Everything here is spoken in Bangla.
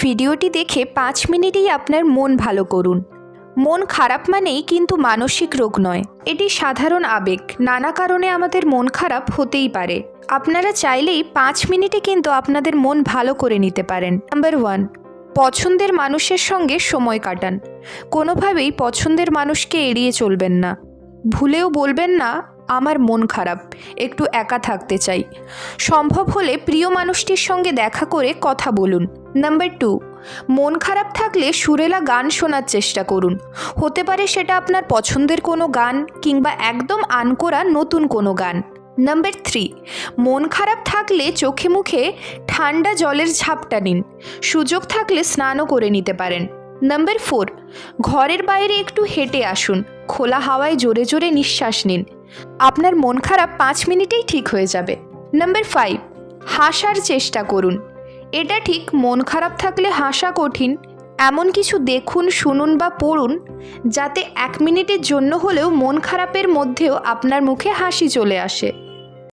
ভিডিওটি দেখে পাঁচ মিনিটেই আপনার মন ভালো করুন। মন খারাপ মানেই কিন্তু মানসিক রোগ নয়। এটি সাধারণ আবেগ। নানা কারণে আমাদের মন খারাপ হতেই পারে। আপনারা চাইলেই পাঁচ মিনিটে কিন্তু আপনাদের মন ভালো করে নিতে পারেন। নাম্বার ওয়ান, পছন্দের মানুষের সঙ্গে সময় কাটান। কোনোভাবেই পছন্দের মানুষকে এড়িয়ে চলবেন না। ভুলেও বলবেন না আমার মন খারাপ, একটু একা থাকতে চাই। সম্ভব হলে প্রিয় মানুষটির সঙ্গে দেখা করে কথা বলুন। নাম্বার টু, মন খারাপ থাকলে সুরেলা গান শোনার চেষ্টা করুন। হতে পারে সেটা আপনার পছন্দের কোনো গান কিংবা একদম আনকোরা নতুন কোনো গান। নাম্বার থ্রি, মন খারাপ থাকলে চোখে মুখে ঠান্ডা জলের ঝাপটা নিন। সুযোগ থাকলে স্নানও করে নিতে পারেন। নাম্বার ফোর, ঘরের বাইরে একটু হেঁটে আসুন। খোলা হাওয়ায় জোরে জোরে নিঃশ্বাস নিন। আপনার মন খারাপ পাঁচ মিনিটেই ঠিক হয়ে যাবে। নাম্বার ফাইভ হাসার চেষ্টা করুন। এটা ঠিক মন খারাপ থাকলে হাসা কঠিন, এমন কিছু দেখুন, শুনুন বা পড়ুন, যাতে এক মিনিটের জন্য হলেও মন খারাপের মধ্যেও আপনার মুখে হাসি চলে আসে।